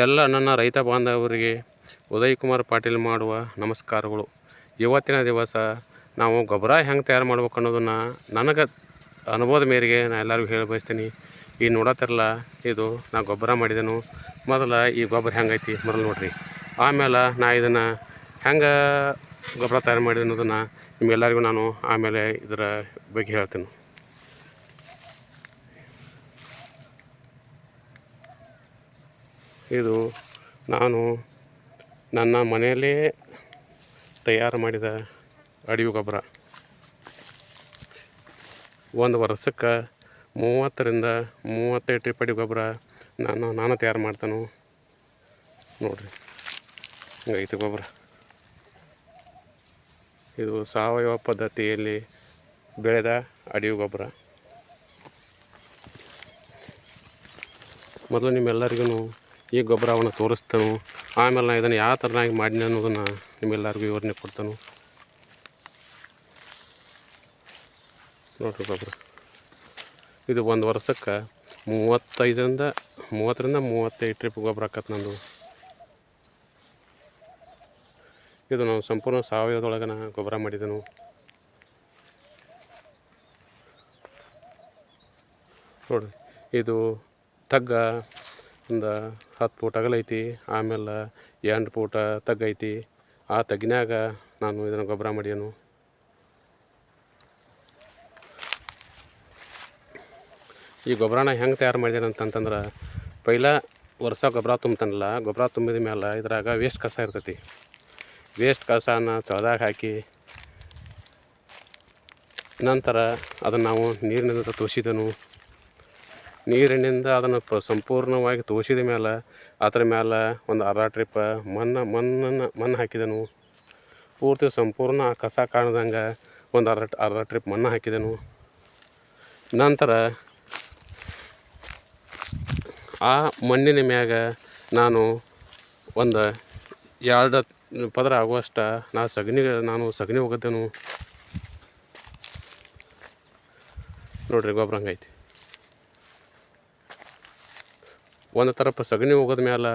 ಎಲ್ಲ ನನ್ನ ರೈತ ಬಾಂಧವರಿಗೆ ಉದಯ್ ಕುಮಾರ್ ಪಾಟೀಲ್ ಮಾಡುವ ನಮಸ್ಕಾರಗಳು. ಇವತ್ತಿನ ದಿವಸ ನಾವು ಗೊಬ್ಬರ ಹೆಂಗೆ ತಯಾರು ಮಾಡ್ಬೇಕು ಅನ್ನೋದನ್ನು ನನಗೆ ಅನುಭವದ ಮೇರೆಗೆ ನಾನು ಎಲ್ಲರಿಗೂ ಹೇಳಿ ಬಯಸ್ತೀನಿ. ಈ ನೋಡತ್ತಿರಲ್ಲ, ಇದು ನಾ ಗೊಬ್ಬರ ಮಾಡಿದೆನು. ಮೊದಲು ಈ ಗೊಬ್ಬರ ಹೆಂಗೈತಿ ಮೊದಲು ನೋಡ್ರಿ. ಆಮೇಲೆ ನಾ ಇದನ್ನು ಹೆಂಗೆ ಗೊಬ್ಬರ ತಯಾರು ಮಾಡಿದೆ ಅನ್ನೋದನ್ನು ನಿಮ್ಗೆಲ್ಲರಿಗೂ ನಾನು ಆಮೇಲೆ ಇದರ ಬಗ್ಗೆ ಹೇಳ್ತೀನಿ. ಇದು ನಾನು ನನ್ನ ಮನೆಯಲ್ಲೇ ತಯಾರು ಮಾಡಿದ ಅಡವಿ ಗೊಬ್ಬರ. ಒಂದು ವರ್ಷಕ್ಕೆ ಮೂವತ್ತರಿಂದ ಮೂವತ್ತೈದು ಟ್ರಿಪ್ ಅಡಿ ಗೊಬ್ಬರ ನಾನು ನಾನು ತಯಾರು ಮಾಡ್ತಾನು. ನೋಡಿರಿ ಹಂಗೈತೆ ಗೊಬ್ಬರ. ಇದು ಸಾವಯವ ಪದ್ಧತಿಯಲ್ಲಿ ಬೆಳೆದ ಅಡಿವು ಗೊಬ್ಬರ. ಮೊದಲು ನಿಮ್ಮೆಲ್ಲರಿಗೂ ಈ ಗೊಬ್ಬರವನ್ನು ತೋರಿಸ್ತಾನು ಆಮೇಲೆ ನಾನು ಇದನ್ನು ಯಾವ ಥರನಾಗಿ ಮಾಡಿನಿ ಅನ್ನೋದನ್ನು ನಿಮ್ಮೆಲ್ಲರಿಗೂ ವಿವರಣೆ ಕೊಡ್ತಾನು. ನೋಡಿರಿ ಗೊಬ್ಬರ. ಇದು ಒಂದು ವರ್ಷಕ್ಕೆ ಮೂವತ್ತೈದರಿಂದ ಮೂವತ್ತರಿಂದ ಮೂವತ್ತೈದು ಟ್ರಿಪ್ ಗೊಬ್ಬರ ಆಕತ್ತೆ ನಂದು. ಇದು ನಾವು ಸಂಪೂರ್ಣ ಸಾವಯವದೊಳಗೆ ನಾ ಗೊಬ್ಬರ ಮಾಡಿದೆನು. ನೋಡಿರಿ. ಇದು ತಗ್ಗ ಒಂದು ಹತ್ತು ಫೂಟ್ ಅಗಲೈತಿ ಆಮೇಲೆ ಎಂಟು ಫೂಟ ತಗ್ಗೈತಿ ಆ ತಗ್ಗಿನಾಗ ನಾನು ಇದನ್ನು ಗೊಬ್ಬರ ಮಾಡ್ಯಾನು. ಈ ಗೊಬ್ಬರನ ಹೆಂಗೆ ತಯಾರು ಮಾಡಿದ್ದೇನೆ ಅಂತಂತಂದ್ರೆ, ಪೈಲ ವರ್ಷ ಗೊಬ್ಬರ ತುಂಬ್ತಾನಲ್ಲ, ಗೊಬ್ಬರ ತುಂಬಿದ ಮೇಲೆ ಇದ್ರಾಗ ವೇಸ್ಟ್ ಕಸ ಇರ್ತೈತಿ. ವೇಸ್ಟ್ ಕಸನ ತೊಳೆದಾಗ ಹಾಕಿ, ನಂತರ ಅದನ್ನು ನಾವು ನೀರಿನಿಂದ ತೋಸಿದನು ನೀರಿನಿಂದ ಅದನ್ನು ಪ ಸಂಪೂರ್ಣವಾಗಿ ತೋಸಿದ ಮೇಲೆ ಅದರ ಮೇಲೆ ಒಂದು ಅರ್ಧ ಟ್ರಿಪ್ ಮಣ್ಣು, ಮಣ್ಣನ್ನು, ಮಣ್ಣು ಹಾಕಿದೆನು. ಪೂರ್ತಿ ಸಂಪೂರ್ಣ ಕಸ ಕಾಣ್ದಂಗೆ ಒಂದು ಅರ್ಧ ಅರ್ಧ ಟ್ರಿಪ್ ಮಣ್ಣು ಹಾಕಿದೆನು. ನಂತರ ಆ ಮಣ್ಣಿನ ಮ್ಯಾಗ ನಾನು ಒಂದು ಎರಡು ಪದರ ಆಗುವಷ್ಟ ನಾ ಸಗಣಿ ನಾನು ಸಗಣಿ ಒಗದೆನು ನೋಡ್ರಿ ಗೊಬ್ಬರ ಹಂಗೈತಿ. ಒಂದು ತರಪ ಸಗಣಿ ಹೋಗೋದ ಮೇಲೆ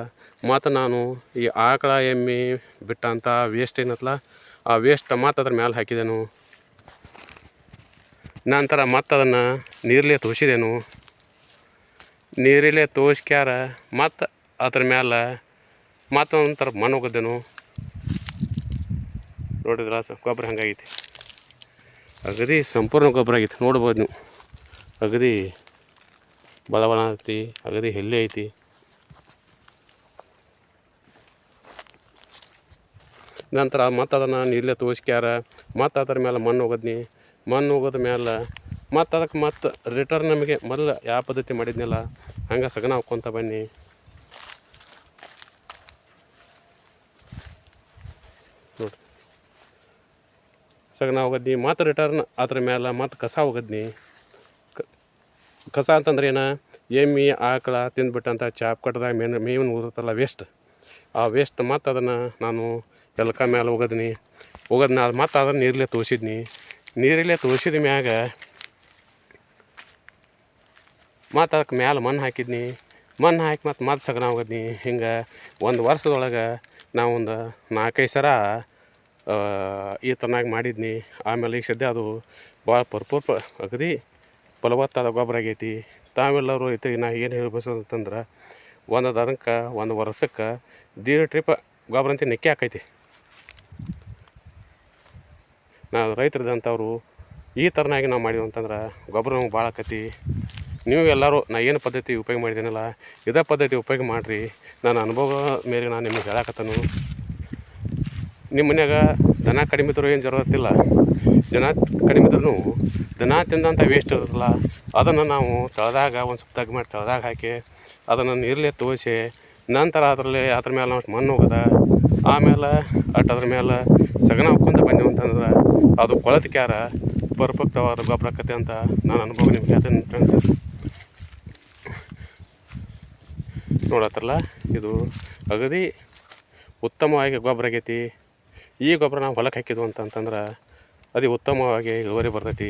ಮತ್ತು ನಾನು ಈ ಆಕಳ, ಎಮ್ಮೆ ಬಿಟ್ಟಂಥ ವೇಸ್ಟ್ ಏನತ್ತಲ್ಲ ಆ ವೇಸ್ಟ್ ಮತ್ತು ಅದ್ರ ಮೇಲೆ ಹಾಕಿದೆನು. ನಂತರ ಮತ್ತು ಅದನ್ನು ನೀರಲ್ಲೇ ತೋಸಿದೆನು ನೀರಲ್ಲೇ ತೋಸ್ಕ್ಯಾರ ಮತ್ತು ಅದ್ರ ಮೇಲೆ ಮತ್ತೊಂದು ಥರ ಮಣ್ಣು ಹೋಗಿದ್ದೆನು. ನೋಡಿದ್ರ ಗೊಬ್ಬರ ಹಂಗಾಗೈತಿ. ಅಗದಿ ಸಂಪೂರ್ಣ ಗೊಬ್ಬರ ಆಗೈತಿ. ನೋಡ್ಬೋದು ನೀವು. ಅಗದಿ ಬಳ ಐತಿ ಅಗದಿ ಹೆಲ್ಲಿ ಐತಿ. ನಂತರ ಮತ್ತು ಅದನ್ನು ನೀರಲ್ಲೇ ತೋರಿಸ್ಕ್ಯಾರ. ಮತ್ತು ಅದ್ರ ಮೇಲೆ ಮಣ್ಣು ಹೋಗದ್ನಿ. ಮಣ್ಣು ಹೋಗೋದ ಮೇಲೆ ಮತ್ತು ಅದಕ್ಕೆ ಮತ್ತು ರಿಟರ್ನ್ ನಮಗೆ ಮೊದಲು ಯಾವ ಪದ್ಧತಿ ಮಾಡಿದ್ನಲ್ಲ, ಹಂಗೆ ಸಗಣ ಹಾಕ್ಕೊತ ಬನ್ನಿ. ನೋಡ್ರಿ. ಸಗಣ ಹೋಗದ್ನಿ, ಮತ್ತು ರಿಟರ್ನ್ ಅದ್ರ ಮೇಲೆ ಮತ್ತು ಕಸ ಹೋಗದ್ನಿ. ಕಸ ಅಂತಂದ್ರೆ ಏನು? ಎಮ್ಮೆ, ಆಕಳ ತಿಂದ್ಬಿಟ್ಟಂಥ ಚಾಪ್ ಕಟ್ಟದಾಗ ಮೇನ್, ಮೇವಿನ ಉದುರ್ತಲ್ಲ ವೇಸ್ಟ್ ಆ ವೇಸ್ಟ್ ಮತ್ತು ಅದನ್ನು ನಾನು ಎಲ್ಕ ಮೇಲೆ ಹೋಗದ್ನಿ. ಹೋಗದ್ನ ಮತ್ತು ಅದನ್ನು ನೀರಲ್ಲೇ ತೋರಿಸಿದ್ನಿ. ನೀರಲ್ಲೇ ತೋರಿಸಿದ ಮ್ಯಾಗ ಮತ್ತು ಅದಕ್ಕೆ ಮ್ಯಾಲೆ ಮಣ್ಣು ಹಾಕಿದ್ನಿ. ಮಣ್ಣು ಹಾಕಿ ಮತ್ತು ಮತ್ತೆ ಸಗಣ ಹೋಗದ್ನಿ. ಹಿಂಗೆ ಒಂದು ವರ್ಷದೊಳಗೆ ನಾವೊಂದು ನಾಲ್ಕೈದು ಸರ ಈ ಥರನಾಗಿ ಮಾಡಿದ್ನಿ. ಆಮೇಲೆ ಈಗ ಸದ್ಯ ಅದು ಭಾಳ ಪರ್ಪೂರ್ ಅಗದಿ ಫಲವತ್ತಾದ ಗೊಬ್ಬರ ಆಗೈತಿ. ತಾವೆಲ್ಲರೂ ಐತಿ, ನಾ ಏನು ಹೇಳ್ಬೇಕು ಅಂತಂದ್ರೆ, ಒಂದು ದನಕ್ಕೆ, ಒಂದು ವರ್ಷಕ್ಕೆ ದೀರ್ಘ ಟ್ರಿಪ್ ಗೊಬ್ಬರ ಅಂತ ನೆಕ್ಕಿ ಹಾಕೈತಿ. ನಾವು ರೈತರದಂಥವ್ರು ಈ ಥರನಾಗಿ ನಾವು ಮಾಡಿದ್ವಿ ಅಂತಂದ್ರೆ ಗೊಬ್ಬರ ನಮ್ಗೆ ಭಾಳ ಆಕತಿ. ನೀವು ಎಲ್ಲರೂ ನಾ ಏನು ಪದ್ಧತಿ ಉಪಯೋಗ ಮಾಡಿದ್ದೀನಲ್ಲ, ಇದೇ ಪದ್ಧತಿ ಉಪಯೋಗ ಮಾಡಿರಿ. ನನ್ನ ಅನುಭವ ಮೇಲೆ ನಾನು ನಿಮಗೆ ಹೇಳಕತ್ತನು. ನಿಮ್ಮ ಮನ್ಯಾಗ ದನ ಕಡಿಮೆ ಇದ್ರೂ ಏನು ಜರತ್ತಿಲ್ಲ ಜನ ಕಡಿಮೆ ಇದ್ರೂ ದನ ತಿಂದಂಥ ವೇಸ್ಟ್ ಇರೋದಿಲ್ಲ ಅದನ್ನು ನಾವು ತಳದಾಗ, ಒಂದು ಸ್ವಲ್ಪ ತಗ್ಗು ಮಾಡಿ ತಳದಾಗ ಹಾಕಿ, ಅದನ್ನು ನೀರಲ್ಲೇ ತೋರಿಸಿ ನಂತರ ಅದರಲ್ಲಿ ಅದ್ರ ಮೇಲೆ ನಾವು ಮಣ್ಣು ಹೋಗದ, ಆಮೇಲೆ ಅಟ್ ಅದ್ರ ಮೇಲೆ ಸಗಣ ಹಾಕ್ಕೊಂತ ಬಂದೆವು ಅಂತಂದ್ರೆ, ಅದು ಕೊಳತಿಕ್ಯಾರ ಪರ್ಫೆಕ್ಟವಾದ ಗೊಬ್ಬರ ಆಕತೆ ಅಂತ ನಾನು ಅನುಭವ ನಿಮ್ಗೆ ಹೇಳ್ತೇನೆ ಫ್ರೆಂಡ್ಸ್ ನೋಡತ್ತಲ್ಲ ಇದು ಅಗದಿ ಉತ್ತಮವಾಗಿ ಗೊಬ್ಬರ ಆಗೈತಿ. ಈ ಗೊಬ್ಬರ ನಾವು ಹೊಲಕ್ಕೆ ಹಾಕಿದ್ವು ಅಂತಂತಂದ್ರೆ ಅದು ಉತ್ತಮವಾಗಿ ಇಳುವರಿ ಬರ್ತೈತಿ.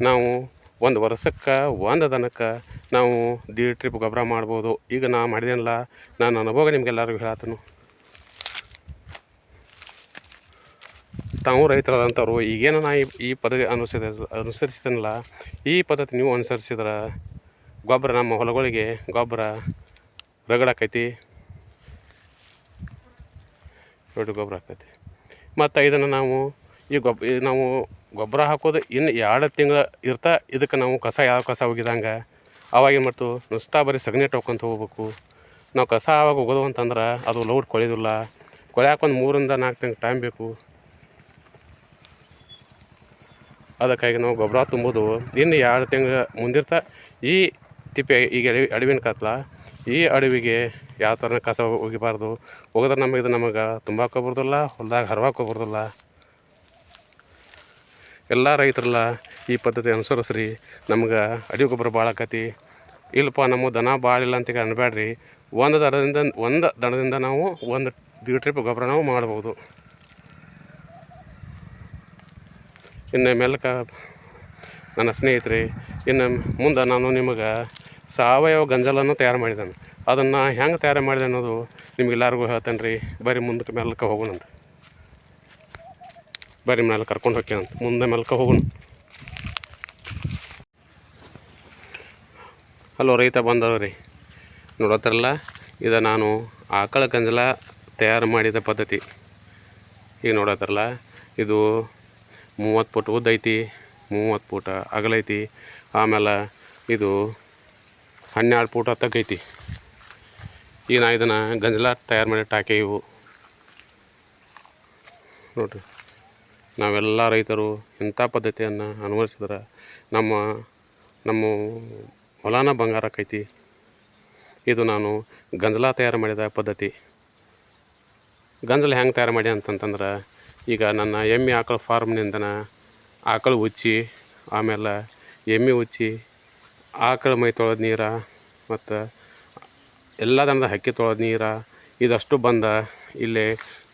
ನಾವು ಒಂದು ವರ್ಷಕ್ಕೆ, ಒಂದು ದನಕ್ಕೆ ನಾವು ದೀಡ್ ಟ್ರಿಪ್ ಗೊಬ್ಬರ ಮಾಡ್ಬೋದು. ಈಗ ನಾ ಮಾಡಿದೇನಲ್ಲ, ನಾನು ಅನುಭವ ನಿಮಗೆಲ್ಲರಿಗೂ ಹೇಳತ್ತನು ತಾವು ರೈತರಾದಂಥವ್ರು ಈಗೇನು ನಾ ಈ- ಪದ್ಧತಿ ಅನುಸರಿ ಅನುಸರಿಸಿದನಲ್ಲ, ಈ ಪದ್ಧತಿ ನೀವು ಅನುಸರಿಸಿದ್ರೆ ಗೊಬ್ಬರ ನಮ್ಮ ಹೊಲಗಳಿಗೆ ಗೊಬ್ಬರ ರಗಡಾಕೈತಿ. ದೊಡ್ಡ ಗೊಬ್ಬರ ಆಕೈತಿ. ಮತ್ತು ಇದನ್ನು ನಾವು ಈ ಗೊಬ್ಬ ನಾವು ಗೊಬ್ಬರ ಹಾಕೋದು ಇನ್ನು ಎರಡು ತಿಂಗಳು ಇರ್ತಾ ಇದಕ್ಕೆ ನಾವು ಕಸ ಯಾವ ಕಸ ಒಗಿದಂಗೆ? ಅವಾಗೇನು ಮಾಡ್ತು ನುಸ್ತಾ ಬರೀ ಸಗಣಿ ಟೋಕೊಂತ ಹೋಗ್ಬೇಕು. ನಾವು ಕಸ ಆವಾಗ ಹೋಗೋದು ಅಂತಂದ್ರೆ ಅದು ಲೋಡ್ ಕೊಳೆಯೋದಿಲ್ಲ ಕೊಳ್ಯಾಕೊಂದು ಮೂರಿಂದ ನಾಲ್ಕು ತಿಂಗ್ಳು ಟೈಮ್ ಬೇಕು. ಅದಕ್ಕಾಗಿ ನಾವು ಗೊಬ್ಬರ ತುಂಬೋದು. ಇನ್ನು ಎರಡು ತಿಂಗಳು ಮುಂದಿರ್ತಾ ಈ ತಿಪ್ಪೆ ಈಗ ಅಡವಿ ಅಡವಿನ ಕತ್ಲ, ಈ ಅಡವಿಗೆ ಯಾವ ಥರ ಕಸ ಒಗಿಬಾರ್ದು. ಒಗೆದ್ರೆ ನಮಗೆ ಇದು ನಮಗೆ ತುಂಬಾಕೋ ಬರೋದಿಲ್ಲ, ಹೊಲ್ದಾಗ ಹರವಾಕೋ ಬರೋದಿಲ್ಲ. ಎಲ್ಲ ರೈತರೆಲ್ಲ ಈ ಪದ್ಧತಿ ಅನುಸರಿಸ್ರಿ. ನಮ್ಗೆ ಅಡಿ ಗೊಬ್ಬರ ಭಾಳ ಆಕತಿ. ಇಲ್ಲಪ್ಪ ನಮ್ಮ ದನ ಭಾಳ ಇಲ್ಲ ಅಂತ ಅನ್ಬೇಡ್ರಿ ಒಂದು ದನದಿಂದ ಒಂದು ದನದಿಂದ ನಾವು ಒಂದು ದೀಡ್ ಟ್ರಿಪ್ ಗೊಬ್ಬರ ನಾವು ಮಾಡ್ಬೋದು. ಇನ್ನು ಮೆಲ್ಕ ನನ್ನ ಸ್ನೇಹಿತರೆ, ಇನ್ನು ಮುಂದೆ ನಾನು ನಿಮಗೆ ಸಾವಯವ ಗಂಜಲನ್ನು ತಯಾರು ಮಾಡಿದ್ದಾನೆ. ಅದನ್ನು ಹೆಂಗೆ ತಯಾರು ಮಾಡಿದೆ ಅನ್ನೋದು ನಿಮಗೆಲ್ಲರಿಗೂ ಹೇಳ್ತೇನೆ ರೀ ಬರೀ ಮುಂದಕ್ಕೆ ಮೆಲ್ಕ ಹೋಗೋಣಂತ. ಬರೀ ಮೇಲೆ ಕರ್ಕೊಂಡು ಹೋಗ್ಯಾನಂತ ಮುಂದೆ ಮೆಲ್ಕ ಹೋಗೋಣ ಹಲೋ, ರೈತ ಬಂದವ್ರಿ. ನೋಡತ್ತಾರಲ್ಲ ಇದು ನಾನು ಆಕಳ ಗಂಜಲ ತಯಾರು ಮಾಡಿದ ಪದ್ಧತಿ. ಈಗ ನೋಡತ್ತಾರಲ್ಲ ಇದು ಮೂವತ್ತು ಫುಟ್ ಉದ್ದ ಐತಿ, ಮೂವತ್ತು ಫೂಟ ಅಗಲೈತಿ ಆಮೇಲೆ ಇದು ಹನ್ನೆರಡು ಫೂಟ ತಗೈತಿ ಈಗ ನಾ ಇದನ್ನು ಗಂಜಲ ತಯಾರು ಮಾಡಿ ಟಾಕೆ ಇವು. ನೋಡ್ರಿ. ನಾವೆಲ್ಲ ರೈತರು ಇಂಥ ಪದ್ಧತಿಯನ್ನು ಅನುಸರಿಸಿದ್ರೆ ನಮ್ಮ ನಮ್ಮ ಹೊಲನ ಬಂಗಾರ ಆಕೈತಿ ಇದು ನಾನು ಗಂಜಲ ತಯಾರು ಮಾಡಿದ ಪದ್ಧತಿ. ಗಂಜಲ ಹೆಂಗೆ ತಯಾರು ಮಾಡಿ ಅಂತಂತಂದ್ರೆ, ಈಗ ನನ್ನ ಎಮ್ಮೆ ಆಕಳು ಫಾರ್ಮ್ನಿಂದನ ಆಕಳು ಉಚ್ಚಿ, ಆಮೇಲೆ ಎಮ್ಮೆ ಉಚ್ಚಿ, ಆಕಳ ಮೈ ತೊಳೆದ ನೀರ, ಮತ್ತು ಎಲ್ಲ ದನದ ಹಕ್ಕಿ ತೊಳೆದ ನೀರ, ಇದಷ್ಟು ಬಂದ ಇಲ್ಲಿ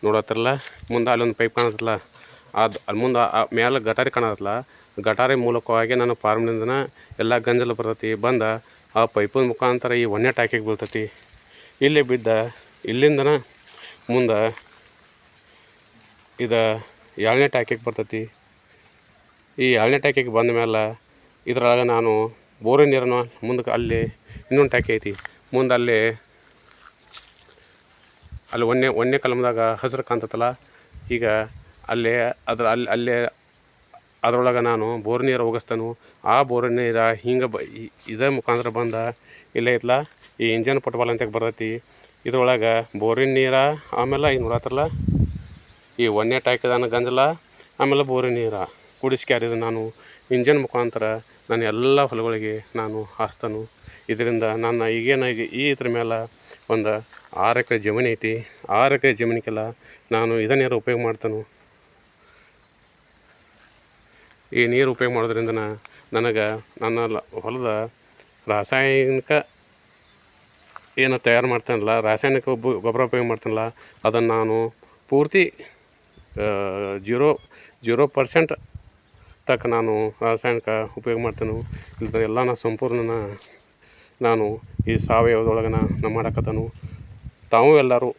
ನೋಡತ್ತಲ್ಲ ಮುಂದೆ ಅಲ್ಲೊಂದು ಪೈಪ್ ಕಾಣತ್ತಲ್ಲ. ಅದು ಅಲ್ಲಿ ಮುಂದೆ ಮೇಲೆ ಗಟಾರಿ ಕಾಣತ್ತಲ್ಲ ಗಟಾರಿ ಮೂಲಕವಾಗಿ ನಾನು ಫಾರ್ಮ್ನಿಂದನೇ ಎಲ್ಲ ಗಂಜಲ ಬರ್ತೈತಿ, ಬಂದ ಆ ಪೈಪಿನ ಮುಖಾಂತರ ಈ ಒಣ್ಣೆ ಟ್ಯಾಕಿಗೆ ಬೀಳ್ತೈತಿ. ಇಲ್ಲಿ ಬಿದ್ದ, ಇಲ್ಲಿಂದನ ಮುಂದೆ ಇದು ಏಳನೇ ಟ್ಯಾಕಿಗೆ ಬರ್ತೈತಿ. ಈ ಏಳನೇ ಟ್ಯಾಕಿಗೆ ಬಂದ ಮೇಲೆ ಇದ್ರೊಳಗೆ ನಾನು ಬೋರಿನ ನೀರನ್ನು ಮುಂದಕ್ಕೆ ಅಲ್ಲಿ ಇನ್ನೊಂದು ಟ್ಯಾಕಿ ಐತಿ. ಮುಂದೆ ಅಲ್ಲಿ ಅಲ್ಲಿ ಒನ್ನೆ ಒನ್ನೆ ಕಲಮದಾಗ ಹಸಿರು ಕಾಣ್ತೈತಲ್ಲ. ಈಗ ಅಲ್ಲೇ ಅದ್ರ ಅಲ್ಲಿ ಅಲ್ಲೇ ಅದರೊಳಗೆ ನಾನು ಬೋರ್ ನೀರು ಹೋಗಿಸ್ತಾನು. ಆ ಬೋರ್ ನೀರು ಹಿಂಗೆ ಬ ಇದೇ ಮುಖಾಂತರ ಬಂದ, ಇಲ್ಲೇ ಐತ್ಲ ಈ ಇಂಜನ್ ಫುಟ್ಬಾಲ್ ಅಂತ ಬರ್ತೈತಿ, ಇದ್ರೊಳಗೆ ಬೋರಿನ ನೀರು ಆಮೇಲೆ ಈಗ ನೋಡತ್ತಲ್ಲ ಈ ಒನ್ನೆ ಟಾಕಿದಾನ ಗಂಜಲ, ಆಮೇಲೆ ಬೋರಿನ ನೀರು ಕುಡಿಸ್ಕ್ಯಾರಿದ ನಾನು. ಇಂಜನ್ ಮುಖಾಂತರ ನಾನು ಎಲ್ಲ ಹೊಲಗಳಿಗೆ ನಾನು ಹಾಸ್ತಾನು. ಇದರಿಂದ ನನ್ನ ಈಗೇನು ಈಗ ಈ ಇದ್ರ ಮೇಲೆ ಒಂದು ಆರು ಎಕರೆ ಜಮೀನು ಐತಿ. ಆರು ಎಕರೆ ಜಮೀನಿಗೆಲ್ಲ ನಾನು ಇದೇ ನೀರು ಉಪಯೋಗ ಮಾಡ್ತಾನು. ಈ ನೀರು ಉಪಯೋಗ ಮಾಡೋದ್ರಿಂದ ನನಗೆ ನನ್ನ ಹೊಲದ ರಾಸಾಯನಿಕ ಏನು ತಯಾರು ಮಾಡ್ತಾನಲ್ಲ, ರಾಸಾಯನಿಕ ಗೊಬ್ಬರ ಉಪಯೋಗ ಮಾಡ್ತಾನಲ್ಲ, ಅದನ್ನು ನಾನು ಪೂರ್ತಿ ಜೀರೋ ಜೀರೋ ಪರ್ಸೆಂಟ್ ತಕ್ಕ ನಾನು ರಾಸಾಯನಿಕ ಉಪಯೋಗ ಮಾಡ್ತೇನೆ. ಇಲ್ದ ಎಲ್ಲ ನಾ ಸಂಪೂರ್ಣನ ನಾನು ಈ ಸಾವಯವದೊಳಗೆ ನಾನು ಮಾಡಕತ್ತನು. ತಾವು ಎಲ್ಲರೂ,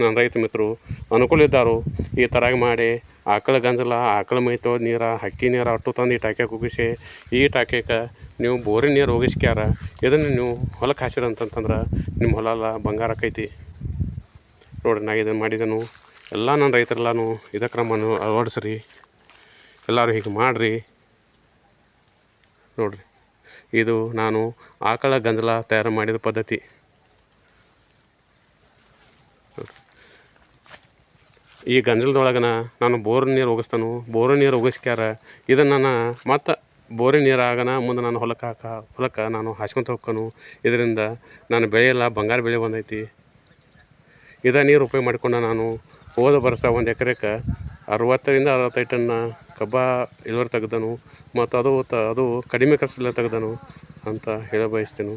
ನನ್ನ ರೈತ ಮಿತ್ರರು, ಅನುಕೂಲ ಇದ್ದಾರು, ಈ ಥರ ಮಾಡಿ ಆಕಳ ಗಂಜಲ, ಆಕಳ ಮೈತೋ ತೊಳೆದ ನೀರ, ಹಕ್ಕಿ ನೀರು ಅಟ್ಟು ತಂದು ಈ ಟಾಕ್ಯಾಗ ಉಗಿಸಿ ಈ ಟಾಕ್ಯಾಕ ನೀವು ಬೋರಿನ ನೀರು ಒಗಿಸ್ಕ್ಯಾರ ಇದನ್ನು ನೀವು ಹೊಲಕ್ಕೆ ಹಾಸಿರಂತಂತಂದ್ರೆ ನಿಮ್ಮ ಹೊಲ ಎಲ್ಲ ಬಂಗಾರ ಆಕೈತಿ. ನೋಡ್ರಿ, ನಾ ಇದನ್ನು ಮಾಡಿದೆನು. ಎಲ್ಲ ನನ್ನ ರೈತರೆಲ್ಲನೂ ಇದೇ ಕ್ರಮವನ್ನು ಅಳವಡಿಸ್ರಿ. ಎಲ್ಲರೂ ಹೀಗೆ ಮಾಡಿರಿ. ನೋಡ್ರಿ, ಇದು ನಾನು ಆಕಳ ಗಂಜಲ ತಯಾರು ಮಾಡಿದ ಪದ್ಧತಿ. ಈ ಗಂಜಲದೊಳಗನ ನಾನು ಬೋರ್ ನೀರು ಹೋಗಿಸ್ತಾನು ಬೋರ್ ನೀರು ಒಗಿಸ್ಕ್ಯಾರ, ಇದನ್ನು ನಾನು ಮತ್ತು ಬೋರಿನ ನೀರು ಆಗನ ಮುಂದೆ ನಾನು ಹೊಲಕ್ಕೆ ಹಾಕ, ಹೊಲಕ್ಕೆ ನಾನು ಹಾಸ್ಕೊತ ಹೋಗ್ಕನು. ಇದರಿಂದ ನಾನು ಬೆಳೆಯೆಲ್ಲ ಬಂಗಾರ ಬೆಳೆ ಬಂದೈತಿ. ಇದ ನೀರು ಉಪಯೋಗ ಮಾಡಿಕೊಂಡು ನಾನು ಹೋದ ವರ್ಷ ಒಂದು ಎಕರೆಗೆ ಅರವತ್ತರಿಂದ ಅರವತ್ತೈದು ಟನ್ನ ಕಬ್ಬ ಇಳುವರಿ ತೆಗ್ದನು. ಮತ್ತು ಅದು ತ, ಅದು ಕಡಿಮೆ ಖರ್ಚಲ್ಲಿ ತೆಗ್ದನು ಅಂತ ಹೇಳ ಬಯಸ್ತೇನೆ.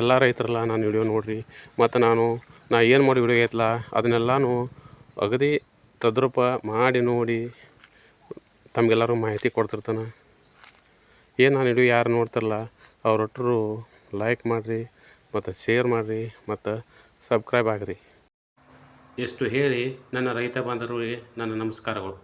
ಎಲ್ಲ ರೈತರಲ್ಲ, ನಾನು ವಿಡಿಯೋ ನೋಡಿರಿ. ಮತ್ತು ನಾನು, ನಾ ಏನು ಮಾಡಿ ವಿಡಿಯೋ ಐತಲ್ಲ ಅದನ್ನೆಲ್ಲಾನು ಅಗದಿ ತದ್ರೂಪ ಮಾಡಿ ನೋಡಿ ತಮಗೆಲ್ಲರೂ ಮಾಹಿತಿ ಕೊಡ್ತಿರ್ತಾನೆ. ಏನು ನಾನು ವಿಡಿಯೋ ಯಾರು ನೋಡ್ತಿರಲ್ಲ ಅವರೊಟ್ಟರು ಲೈಕ್ ಮಾಡಿರಿ, ಮತ್ತು ಶೇರ್ ಮಾಡಿರಿ, ಮತ್ತು ಸಬ್ಸ್ಕ್ರೈಬ್ ಆಗಿರಿ. ಎಷ್ಟು ಹೇಳಿ ನನ್ನ ರೈತ ಬಾಂಧವರಿಗೆ ನನ್ನ ನಮಸ್ಕಾರಗಳು.